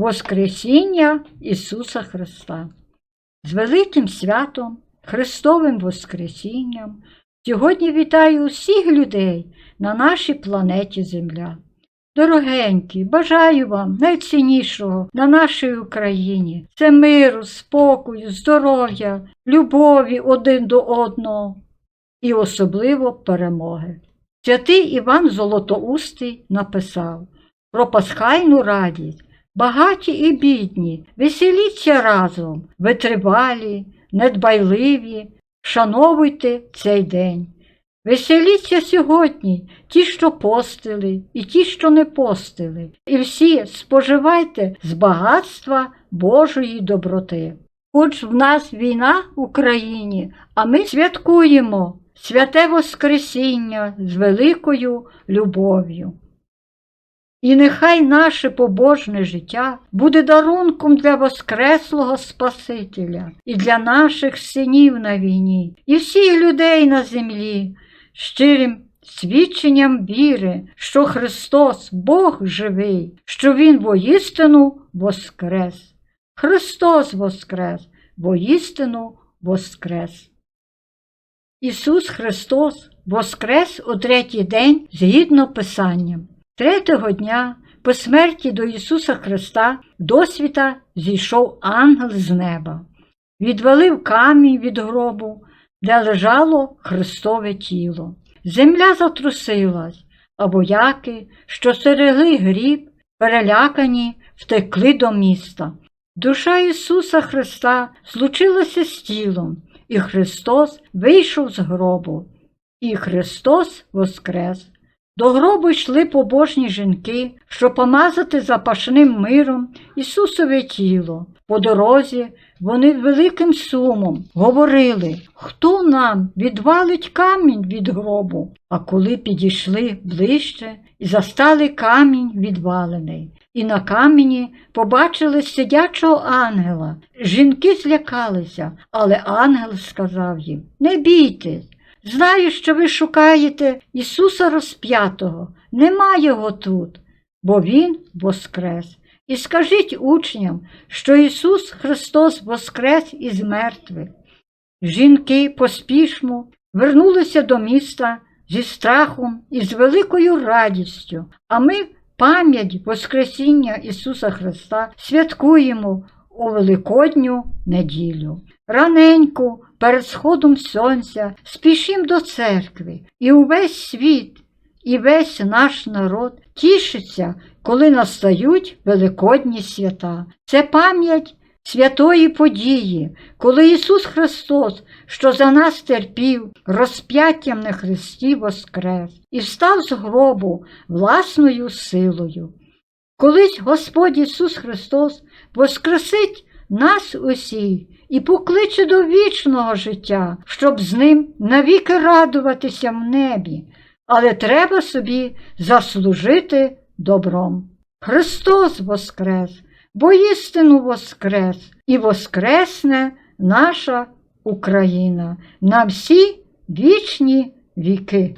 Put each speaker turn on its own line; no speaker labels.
Воскресіння Ісуса Христа. З великим святом, Христовим Воскресінням, сьогодні вітаю усіх людей на нашій планеті Земля. Дорогенькі, бажаю вам найціннішого на нашій Україні це миру, спокою, здоров'я, любові один до одного і особливо перемоги. Святий Іван Золотоустий написав про пасхальну радість. Багаті і бідні, веселіться разом, витривалі, недбайливі, шановуйте цей день. Веселіться сьогодні, ті, що постили, і ті, що не постили, і всі споживайте з багатства Божої доброти. Хоч в нас війна в Україні, а ми святкуємо святе Воскресіння з великою любов'ю. І нехай наше побожне життя буде дарунком для Воскреслого Спасителя і для наших синів на війні, і всіх людей на землі, щирим свідченням віри, що Христос Бог живий, що Він воістину воскрес. Христос воскрес, воістину воскрес. Ісус Христос воскрес у третій день згідно Писанням. Третього дня по смерті до Ісуса Христа до світа зійшов ангел з неба, відвалив камінь від гробу, де лежало Христове тіло. Земля затрусилась, а вояки, що стерегли гріб, перелякані, втекли до міста. Душа Ісуса Христа злучилася з тілом, і Христос вийшов з гробу, і Христос воскрес. До гробу йшли побожні жінки, щоб помазати запашним миром Ісусове тіло. По дорозі вони великим сумом говорили, хто нам відвалить камінь від гробу. А коли підійшли ближче і застали камінь відвалений, і на камені побачили сидячого ангела. Жінки злякалися, але ангел сказав їм: Не бійтесь. Знаю, що ви шукаєте Ісуса розп'ятого, нема його тут, бо Він воскрес. І скажіть учням, що Ісус Христос воскрес із мертвих. Жінки поспішно вернулися до міста зі страхом і з великою радістю, а ми пам'ять Воскресіння Ісуса Христа святкуємо у Великодню неділю. Раненько, перед сходом сонця, спішім до церкви, і увесь світ, і весь наш народ тішиться, коли настають великодні свята. Це пам'ять святої події, коли Ісус Христос, що за нас терпів, розп'яттям на Христі воскрес і встав з гробу власною силою. Колись Господь Ісус Христос воскресить нас усіх і покличе до вічного життя, щоб з ним навіки радуватися в небі, але треба собі заслужити добром. Христос воскрес, бо істину воскрес, і воскресне наша Україна на всі вічні віки.